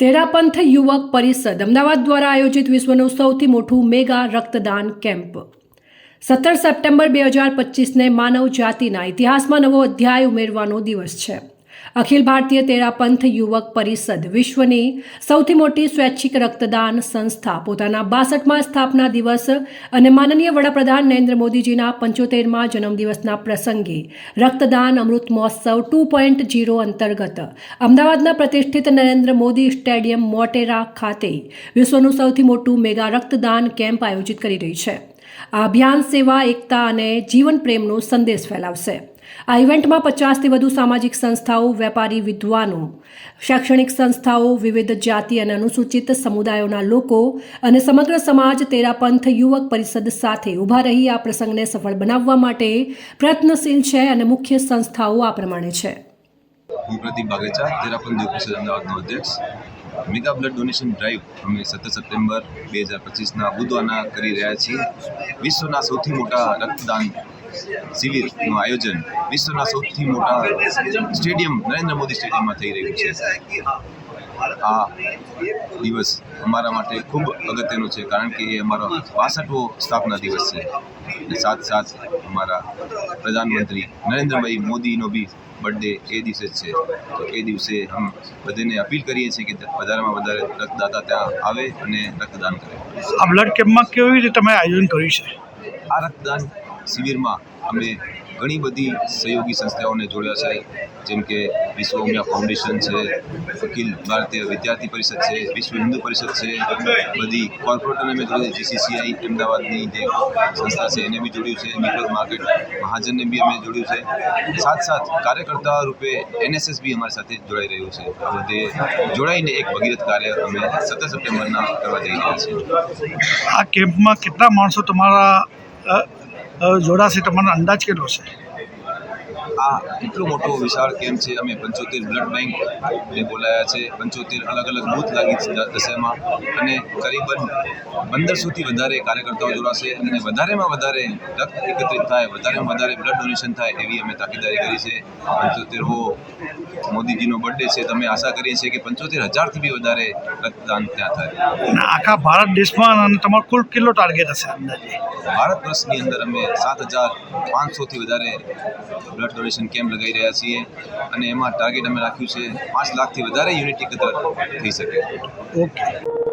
તેરાપંથ યુવક પરિષદ અમદાવાદ દ્વારા આયોજિત વિશ્વનું સૌથી મોટું મેગા રક્તદાન કેમ્પ. સત્તર સપ્ટેમ્બર બે હજાર પચીસને માનવ જાતિના ઇતિહાસમાં નવો અધ્યાય ઉમેરવાનો દિવસ છે. અખિલ ભારતીય તેરાપંથ યુવક પરિષદ વિશ્વની સૌથી મોટી સ્વૈચ્છિક રક્તદાન સંસ્થા. પોતાના બાસઠમાં સ્થાપના દિવસ અને માનનીય વડાપ્રધાન નરેન્દ્ર મોદીજીના પંચોતેરમાં જન્મદિવસના પ્રસંગે રક્તદાન Amrit Mahotsav two point zero અંતર્ગત અમદાવાદના પ્રતિષ્ઠિત નરેન્દ્ર મોદી સ્ટેડિયમ મોટેરા ખાતે વિશ્વનું સૌથી મોટું મેગા રક્તદાન કેમ્પ આયોજિત કરી રહી છે. આ અભિયાન સેવા, એકતા અને જીવન પ્રેમનો સંદેશ ફેલાવશે. આ ઇવેન્ટમાં પચાસથી વધુ સામાજિક સંસ્થાઓ, વેપારી વિદ્વાનો, શૈક્ષણિક સંસ્થાઓ, વિવિધ જાતિ અને અનુસૂચિત સમુદાયોના લોકો અને સમગ્ર સમાજ તેરાપંથ યુવક પરિષદ સાથે ઊભા રહી આ પ્રસંગને સફળ બનાવવા માટે પ્રયત્નશીલ છે અને મુખ્ય સંસ્થાઓ આ પ્રમાણે છે. હું પ્રદીપ બાગેચા, તેરાપંથ યુવક પરિષદ અમદાવાદનો અધ્યક્ષ. મેગા બ્લડ ડોનેશન ડ્રાઈવ અમે સત્તર સપ્ટેમ્બર બે હજાર પચીસના બુધવારના કરી રહ્યા છીએ. વિશ્વના સૌથી મોટા રક્તદાન શિબિરનું આયોજન વિશ્વના સૌથી મોટા સ્ટેડિયમ નરેન્દ્ર મોદી સ્ટેડિયમમાં થઈ રહ્યું છે. આ દિવસ અમારા માટે ખૂબ અગત્યનો છે કારણ કે એ અમારો બાસઠવો સ્થાપના દિવસ છે. અને સાથ સાથ અમારા પ્રધાનમંત્રી નરેન્દ્રભાઈ મોદીનો બી બર્થડે એ દિવસે જ છે. તો એ દિવસે અમે બધાને અપીલ કરીએ છીએ કે વધારેમાં વધારે રક્તદાતા ત્યાં આવે અને રક્તદાન કરે. આ બ્લડ કેમ્પમાં કેવી રીતે તમે આયોજન કર્યું છે? આ રક્તદાન શિબિરમાં અમે ઘણી બધી સહયોગી સંસ્થાઓને જોડ્યા છે, જેમ કે વિશ્વ ઉમિયા ફાઉન્ડેશન છે, અખિલ ભારતીય વિદ્યાર્થી પરિષદ છે, વિશ્વ હિન્દુ પરિષદ છે, બધી કોર્પોરેટરને મેં જોડે જીસીસીઆઈ અમદાવાદની જે સંસ્થા છે એને બી જોડ્યું છે નેટવર્ક માર્કેટ મહાજનને બી અમે જોડ્યું છે. સાથ સાથ કાર્યકર્તા રૂપે એનએસએસ બી અમારી સાથે જોડાઈ રહ્યું છે. તે જોડાઈને એક ભગીરથ કાર્ય અમે સત્તર સપ્ટેમ્બરના કરવા જઈ રહ્યા છીએ. આ કેમ્પમાં કેટલા માણસો તમારા જોડાશે તમારો અંદાજ કેટલો છે? આ એટલો મોટો વિશાળ કેમ્પ છે અમે પંચોતેર બ્લડ બેંક ને બોલાયા છે. પંચોતેર અલગ અલગ બૂથ લાગી છે દશામાં અને કરીબન પંદરસોથી વધારે કાર્યકર્તાઓ જોડાશે અને વધારેમાં વધારે રક્ત એકત્રિત થાય વધારેમાં વધારે બ્લડ ડોનેશન થાય એવી અમે તાકીદારી કરી છે. પંચોતેરમો મોદીજીનો બર્થડે છે. તમે આશા કરીએ છીએ કે પંચોતેર હજારથી બી વધારે રક્તદાન ત્યાં થાય. આખા ભારત દેશમાં અને તમારો કુલ કેટલો ટાર્ગેટ હશે અંદાજે? ભારત વર્ષની અંદર અમે સાત હજાર પાંચસોથી વધારે બ્લડ ડોનેશન કેમ્પ લગાવી રહ્યા છીએ અને એમાં ટાર્ગેટ અમે રાખ્યું છે પાંચ લાખથી વધારે યુનિટ એકત્ર થઈ શકે. ઓકે